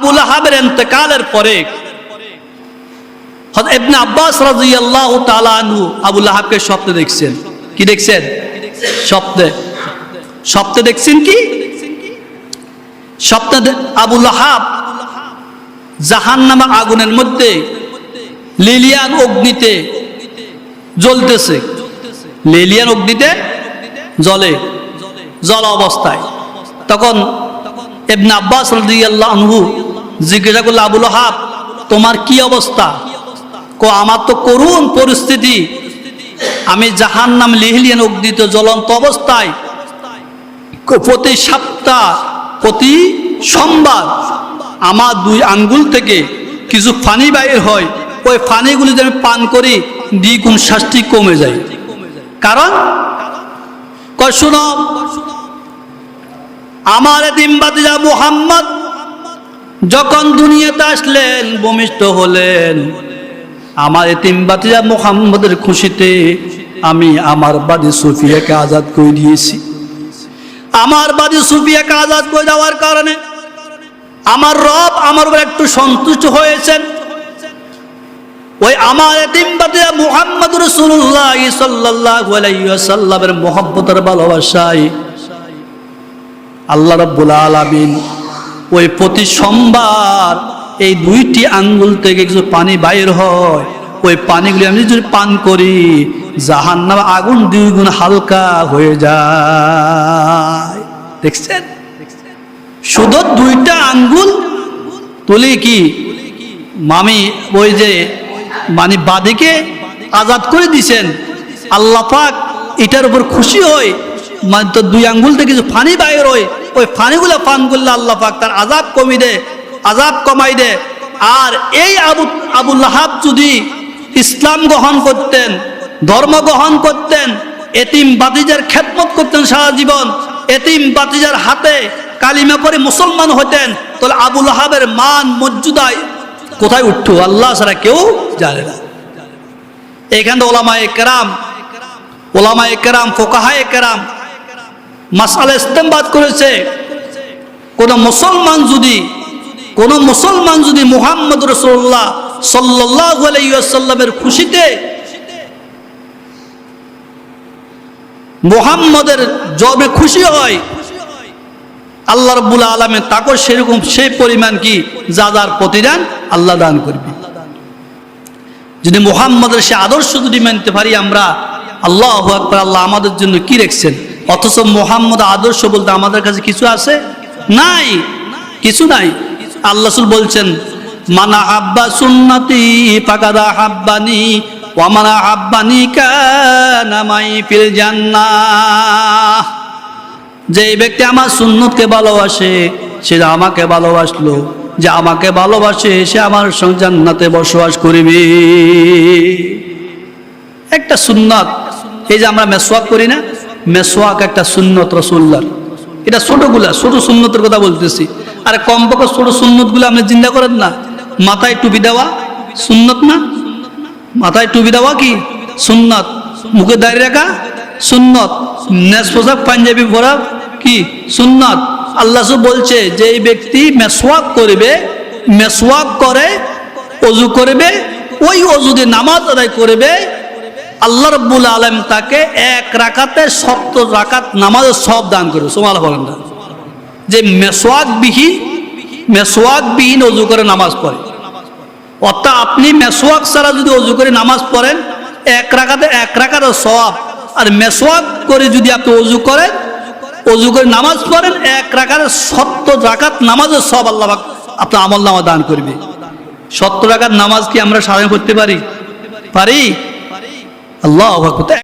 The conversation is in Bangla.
আবুল এতেকালের পরে আব্বাস রাদিয়াল্লাহু তাআলা আনহু আবুল আহাবকে স্বপ্নে দেখছেন। কি দেখছেন? স্বপ্নে। স্বপ্নে দেখছেন কি? আবুল আহাব জাহান্নামা আগুনের মধ্যে লিলিয়ান অগ্নিতে জ্বলতেছে। লিলিয়ান অগ্নিতে জ্বলে। জল অবস্থায়। তখন এবনে আব্বাস জিজ্ঞাসা করল, আবুল হাব তোমার কি অবস্থা? কো, আমার তো করুণ পরিস্থিতি। আমি জাহান নাম লিহলিয়ান অগ্নিত জ্বলন্ত অবস্থায় প্রতি সপ্তাহ, প্রতি সোমবার আমার দুই আঙ্গুল থেকে কিছু ফানি বাইর হয়। ওই ফানিগুলি যদি আমি পান করি, দ্বিগুণ শাস্তি কমে যায়। কারণ? শুনো, আমার দিনবাদিজা মুহাম্মদ যখন দুনিয়াতে আসলেন, ভূমিষ্ঠ হলেন, আমার এতিমবাতিজা মুহাম্মদের খুশিতে আমি আমার বাদী সুফিয়াকে আজাদ করে দিয়েছি। আমার বাদী সুফিয়াকে আজাদ করে দেওয়ার কারণে আমার রব আমার উপর একটু সন্তুষ্ট হয়েছেন। ওই আমার এতিমবাদে মুহাম্মদ রসুল্লাহ ওয়াসাল্লামের মোহব্বতের ভালোবাসায় আল্লাহ রাব্বুল আলামিন ওই প্রতি সোমবার এই দুইটি আঙ্গুল থেকে কিছু পানি বাইর হয়। ওই পানিগুলি আমি যদি পান করি, জাহান্নাম আগুন দুই গুণ হালকা হয়ে যায়। দেখছেন? শুধু দুইটা আঙ্গুল? তুলি কি? মামি ওই যে মানে বাদিকে আজাদ করে দিছেন। আল্লাহ পাক এটার উপর খুশি হয়। মানে তো দুই আঙ্গুল থেকে কিছু পানি বাইর হয়। ওই ফানিগুলো করলে আল্লাহ পাক তার আজাব কমি দে আজাব কমাই দে। আর এই আবু আবুল হাব যদি ইসলাম গ্রহণ করতেন, ধর্ম গ্রহণ করতেন, এতিম বাতিজার খেদমত করতেন সারা জীবন, এতিম বাতিজার হাতে কালিমা পরে মুসলমান হতেন, তাহলে আবুল হাবের মান মর্যাদায় কোথায় উঠতো? আল্লাহ ছাড়া কেউ জানে না। এখানে ওলামায়ে কেরাম ওলামায়ে কেরাম, ফোকাহায়ে কেরাম মাসালা ইস্তেমবাদ করেছে। কোন মুসলমান যদি, কোন মুসলমান যদি মুহাম্মদ রসুল্লাহ সাল্লাহ খুশিতে মুহাম্মদের জবে খুশি হয়, আল্লাহ রব্বুল আলমে তাকে সেরকম সেই পরিমাণ কি, যা যার প্রতিদান আল্লাহ দান করবে। যদি মুহাম্মদের সে আদর্শ যদি মানতে পারি আমরা, আল্লাহ আল্লাহ আমাদের জন্য কি রেখছেন? অথচ মোহাম্মদ আদর্শ বলতে আমাদের কাছে কিছু আছে? নাই। কিছু নাই। আল্লাহ বলছেন, মানা আব্বা সুন্নতি ফাকাদা হাব্বানি ওয়ামানা হাব্বানি কানামাই ফিল জান্নাহ। যে ব্যক্তি আমার সুন্নতকে ভালোবাসে, সে আমাকে ভালোবাসলো, যে আমাকে ভালোবাসে, সে আমার জান্নাতে বসবাস করিবে। একটা সুন্নত, এই যে আমরা মেসোয়াক করি না? মেসোয়াক একটা সুন্নত রসুল্লার এটা ছোটগুলা, ছোট সুন্নতের কথা বলতেছি। আর কমপক্ষে ছোট সুন্নতগুলো আপনি চিন্তা করেন না। মাথায় টুপি দেওয়া সুন্নত না? মাথায় টুপি দেওয়া কি? সুন্নত। মুখে দাঁড়িয়ে রাখা সুন্নত। নেস পোশাক, পাঞ্জাবি পরা কি? সুন্নত। আল্লাহ বলছে যে এই ব্যক্তি মেসওয়াক করবে মেসওয়াক করে, অজু করবে, ওই অজু দিয়ে নামাজ আদায় করবে আল্লাহ রব্বুল আলম তাকে এক রাকাতে সত্তর রাকাত নামাজের সব দান করবে সোমাল বলেন যে মেসওয়াক বিহীন অজু করে নামাজ পড়ে। অর্থাৎ আপনি মেসোয়াক ছাড়া যদি অজু করে নামাজ পড়েন, এক রাখাতে এক রাখাতে সব আর মেসোয়াক করে যদি আপনি অজু করেন, অজু করে নামাজ পড়েন, এক রাখাতে সত্তর রাখাত নামাজের সব আল্লাহ আপনার আমল নামা দান করবে। সত্তর রাখাত নামাজ কি আমরা সারাই করতে পারি? পারি? আল্লাহ আকবার।